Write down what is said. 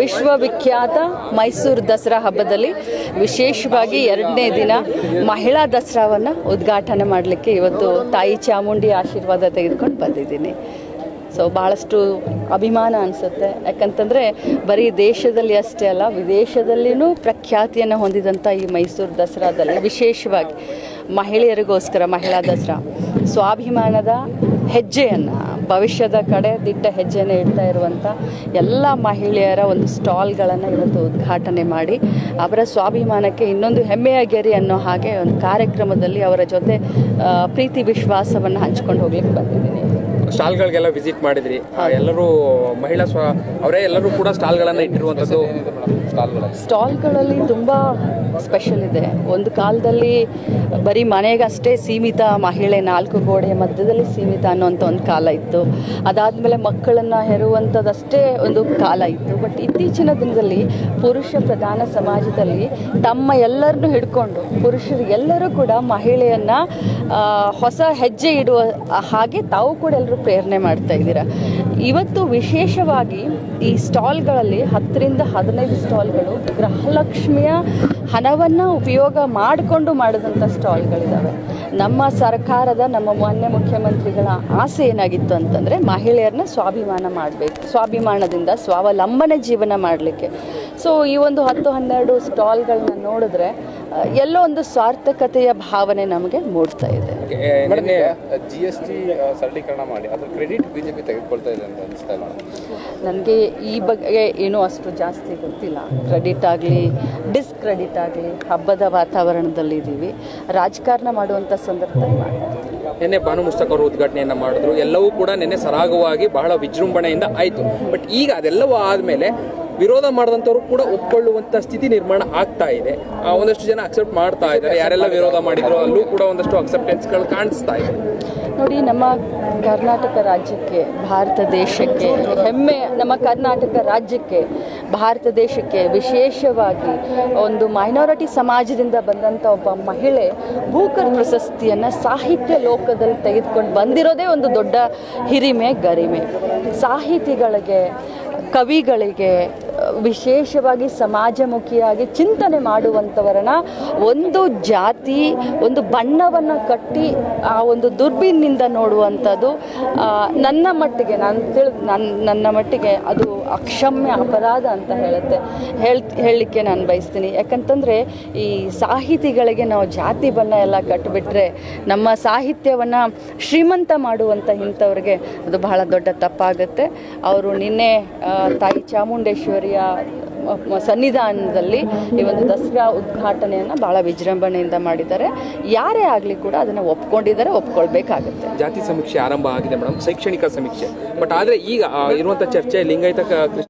ವಿಶ್ವವಿಖ್ಯಾತ ಮೈಸೂರು ದಸರಾ ಹಬ್ಬದಲ್ಲಿ ವಿಶೇಷವಾಗಿ ಎರಡನೇ ದಿನ ಮಹಿಳಾ ದಸರಾವನ್ನು ಉದ್ಘಾಟನೆ ಮಾಡಲಿಕ್ಕೆ ಇವತ್ತು ತಾಯಿ ಚಾಮುಂಡಿ ಆಶೀರ್ವಾದ ತೆಗೆದುಕೊಂಡು ಬಂದಿದ್ದೀನಿ. ಸೊ ಭಾಳಷ್ಟು ಅಭಿಮಾನ ಅನಿಸುತ್ತೆ. ಯಾಕಂತಂದರೆ ಬರೀ ದೇಶದಲ್ಲಿ ಅಷ್ಟೇ ಅಲ್ಲ, ವಿದೇಶದಲ್ಲಿನೂ ಪ್ರಖ್ಯಾತಿಯನ್ನು ಹೊಂದಿದಂಥ ಈ ಮೈಸೂರು ದಸರಾದಲ್ಲಿ ವಿಶೇಷವಾಗಿ ಮಹಿಳೆಯರಿಗೋಸ್ಕರ ಮಹಿಳಾ ದಸರಾ ಸ್ವಾಭಿಮಾನದ ಹೆಜ್ಜೆಯನ್ನು ಭವಿಷ್ಯದ ಕಡೆ ದಿಟ್ಟ ಹೆಜ್ಜೆನ ಇಡ್ತಾ ಇರುವಂಥ ಎಲ್ಲ ಮಹಿಳೆಯರ ಒಂದು ಸ್ಟಾಲ್ಗಳನ್ನು ಇವತ್ತು ಉದ್ಘಾಟನೆ ಮಾಡಿ, ಅವರ ಸ್ವಾಭಿಮಾನಕ್ಕೆ ಇನ್ನೊಂದು ಹೆಮ್ಮೆಯ ಗೆರಿ ಅನ್ನೋ ಹಾಗೆ ಒಂದು ಕಾರ್ಯಕ್ರಮದಲ್ಲಿ ಅವರ ಜೊತೆ ಪ್ರೀತಿ ವಿಶ್ವಾಸವನ್ನು ಹಂಚ್ಕೊಂಡು ಹೋಗ್ಲಿಕ್ಕೆ ಬಂದಿದ್ದೀನಿ. ಸ್ಟಾಲ್ಗಳಿಗೆಲ್ಲ ವಿಸಿಟ್ ಮಾಡಿದ್ರಿ. ಎಲ್ಲರೂ ಮಹಿಳಾ ಸ್ವ, ಅವರೇ ಎಲ್ಲರೂ ಕೂಡ ಸ್ಟಾಲ್ಗಳನ್ನ ಇಟ್ಟಿರುವಂಥದ್ದು. ಸ್ಟಾಲ್ಗಳಲ್ಲಿ ತುಂಬ ಸ್ಪೆಷಲ್ ಇದೆ. ಒಂದು ಕಾಲದಲ್ಲಿ ಬರೀ ಮನೆಗಷ್ಟೇ ಸೀಮಿತ ಮಹಿಳೆ ನಾಲ್ಕು ಗೋಡೆಯ ಮಧ್ಯದಲ್ಲಿ ಸೀಮಿತ ಅನ್ನೋಂಥ ಒಂದು ಕಾಲ ಇತ್ತು. ಅದಾದಮೇಲೆ ಮಕ್ಕಳನ್ನು ಹೆರುವಂಥದ್ದಷ್ಟೇ ಒಂದು ಕಾಲ ಇತ್ತು. ಬಟ್ ಇತ್ತೀಚಿನ ದಿನದಲ್ಲಿ ಪುರುಷ ಪ್ರಧಾನ ಸಮಾಜದಲ್ಲಿ ತಮ್ಮ ಎಲ್ಲರನ್ನು ಹಿಡ್ಕೊಂಡು ಪುರುಷರು ಎಲ್ಲರೂ ಕೂಡ ಮಹಿಳೆಯನ್ನು ಹೊಸ ಹೆಜ್ಜೆ ಇಡುವ ಹಾಗೆ ತಾವು ಕೂಡ ಎಲ್ಲರೂ ಪ್ರೇರಣೆ ಮಾಡ್ತಾ ಇದ್ದೀರಾ? ಇವತ್ತು ವಿಶೇಷವಾಗಿ ಈ ಸ್ಟಾಲ್ಗಳಲ್ಲಿ ಹತ್ತರಿಂದ ಹದಿನೈದು ಸ್ಟಾಲ್ಗಳು ಗೃಹಲಕ್ಷ್ಮಿಯ ಹಣವನ್ನು ಉಪಯೋಗ ಮಾಡಿಕೊಂಡು ಮಾಡಿದಂಥ ಸ್ಟಾಲ್ಗಳಿದ್ದಾವೆ ನಮ್ಮ ಸರ್ಕಾರದ, ನಮ್ಮ ಮಾನ್ಯ ಮುಖ್ಯಮಂತ್ರಿಗಳ ಆಸೆ ಏನಾಗಿತ್ತು ಅಂತಂದರೆ ಮಹಿಳೆಯರನ್ನ ಸ್ವಾಭಿಮಾನ ಮಾಡಬೇಕು, ಸ್ವಾಭಿಮಾನದಿಂದ ಸ್ವಾವಲಂಬನೆ ಜೀವನ ಮಾಡಲಿಕ್ಕೆ. ಸೊ ಈ ಒಂದು ಹತ್ತು ಹನ್ನೆರಡು ಸ್ಟಾಲ್ಗಳನ್ನ ನೋಡಿದ್ರೆ ಎಲ್ಲೋ ಒಂದು ಸಾರ್ಥಕತೆಯ ಭಾವನೆ ನಮಗೆ ಮೂಡ್ತಾ ಇದೆ. ಜಿ ಎಸ್ ಟಿ ಸರಳೀಕರಣ ಮಾಡಿ ಅದ್ರ ಕ್ರೆಡಿಟ್ ಬಿಜೆಪಿ ತೆಗೆದುಕೊಳ್ತಾ ಇದೆ ಅಂತ ಅನಿಸ್ತಾ ಇಲ್ಲ. ನನಗೆ ಈ ಬಗ್ಗೆ ಏನೂ ಅಷ್ಟು ಜಾಸ್ತಿ ಗೊತ್ತಿಲ್ಲ. ಕ್ರೆಡಿಟ್ ಆಗಲಿ ಡಿಸ್ಕ್ರೆಡಿಟ್ ಆಗಲಿ ಹಬ್ಬದ ವಾತಾವರಣದಲ್ಲಿ ಇದ್ದೀವಿ ರಾಜಕಾರಣ ಮಾಡುವಂಥ ಸಂದರ್ಭದಲ್ಲಿ ಮಾಡ್ತೀವಿ ನಿನ್ನೆ ಭಾನು ಮುಸ್ತಕ್ ಅವರು ಉದ್ಘಾಟನೆಯನ್ನ ಮಾಡಿದ್ರು. ಎಲ್ಲವೂ ಕೂಡ ನಿನ್ನೆ ಸರಾಗವಾಗಿ ಬಹಳ ವಿಜೃಂಭಣೆಯಿಂದ ಆಯಿತು. ಬಟ್ ಈಗ ಅದೆಲ್ಲವೂ ಆದ್ಮೇಲೆ ವಿರೋಧ ಮಾಡಿದಂಥವ್ರು ಕೂಡ ಒಪ್ಕೊಳ್ಳುವಂಥ ಸ್ಥಿತಿ ನಿರ್ಮಾಣ ಆಗ್ತಾ ಇದೆ. ಒಂದಷ್ಟು ಜನ ಅಕ್ಸೆಪ್ಟ್ ಮಾಡ್ತಾ ಇದ್ದಾರೆ. ಯಾರೆಲ್ಲ ವಿರೋಧ ಮಾಡಿದ್ರು ಅಲ್ಲೂ ಕೂಡ ಒಂದಷ್ಟು ಅಕ್ಸೆಪ್ಟೆನ್ಸ್ಗಳು ಕಾಣಿಸ್ತಾ ಇದೆ. ನೋಡಿ, ನಮ್ಮ ಕರ್ನಾಟಕ ರಾಜ್ಯಕ್ಕೆ, ಭಾರತ ದೇಶಕ್ಕೆ, ಹೆಮ್ಮೆ ನಮ್ಮ ಕರ್ನಾಟಕ ರಾಜ್ಯಕ್ಕೆ, ಭಾರತ ದೇಶಕ್ಕೆ ವಿಶೇಷವಾಗಿ ಒಂದು ಮೈನಾರಿಟಿ ಸಮಾಜದಿಂದ ಬಂದಂಥ ಒಬ್ಬ ಮಹಿಳೆ ಭೂಕರ್ ಪ್ರಶಸ್ತಿಯನ್ನು ಸಾಹಿತ್ಯ ಲೋಕದಲ್ಲಿ ತೆಗೆದುಕೊಂಡು ಬಂದಿರೋದೇ ಒಂದು ದೊಡ್ಡ ಹಿರಿಮೆ, ಗರಿಮೆ. ಸಾಹಿತಿಗಳಿಗೆ, ಕವಿಗಳಿಗೆ ವಿಶೇಷವಾಗಿ ಸಮಾಜಮುಖಿಯಾಗಿ ಚಿಂತನೆ ಮಾಡುವಂಥವರನ್ನ ಒಂದು ಜಾತಿ, ಒಂದು ಬಣ್ಣವನ್ನು ಕಟ್ಟಿ ಆ ಒಂದು ದುರ್ಬಿನ್ನಿಂದ ನೋಡುವಂಥದ್ದು ನನ್ನ ಮಟ್ಟಿಗೆ, ನಾನು ತಿಳ್ ನನ್ನ ನನ್ನ ಮಟ್ಟಿಗೆ ಅದು ಅಕ್ಷಮ್ಯ ಅಪರಾಧ ಅಂತ ಹೇಳುತ್ತೆ. ಹೇಳ್, ಹೇಳಲಿಕ್ಕೆ ನಾನು ಬಯಸ್ತೀನಿ. ಯಾಕಂತಂದರೆ ಈ ಸಾಹಿತಿಗಳಿಗೆ ನಾವು ಜಾತಿ ಬಣ್ಣ ಎಲ್ಲ ಕಟ್ಟಿಬಿಟ್ರೆ ನಮ್ಮ ಸಾಹಿತ್ಯವನ್ನು ಶ್ರೀಮಂತ ಮಾಡುವಂಥ ಇಂಥವ್ರಿಗೆ ಅದು ಬಹಳ ದೊಡ್ಡ ತಪ್ಪಾಗುತ್ತೆ. ಅವರು ನಿನ್ನೆ ತಾಯಿ ಚಾಮುಂಡೇಶ್ವರಿಯ ಸನ್ನಿಧಾನದಲ್ಲಿ ಈ ಒಂದು ದಸರಾ ಉದ್ಘಾಟನೆಯನ್ನು ಭಾಳ ವಿಜೃಂಭಣೆಯಿಂದ ಮಾಡಿದ್ದಾರೆ. ಯಾರೇ ಆಗಲಿ ಕೂಡ ಅದನ್ನು ಒಪ್ಕೊಂಡಿದ್ದಾರೆ, ಒಪ್ಕೊಳ್ಬೇಕಾಗುತ್ತೆ. ಜಾತಿ ಸಮೀಕ್ಷೆ ಆರಂಭ ಆಗಿದೆ ಮೇಡಮ್, ಶೈಕ್ಷಣಿಕ ಸಮೀಕ್ಷೆ. ಬಟ್ ಆದರೆ ಈಗ ಇರುವಂಥ ಚರ್ಚೆ ಲಿಂಗಾಯತ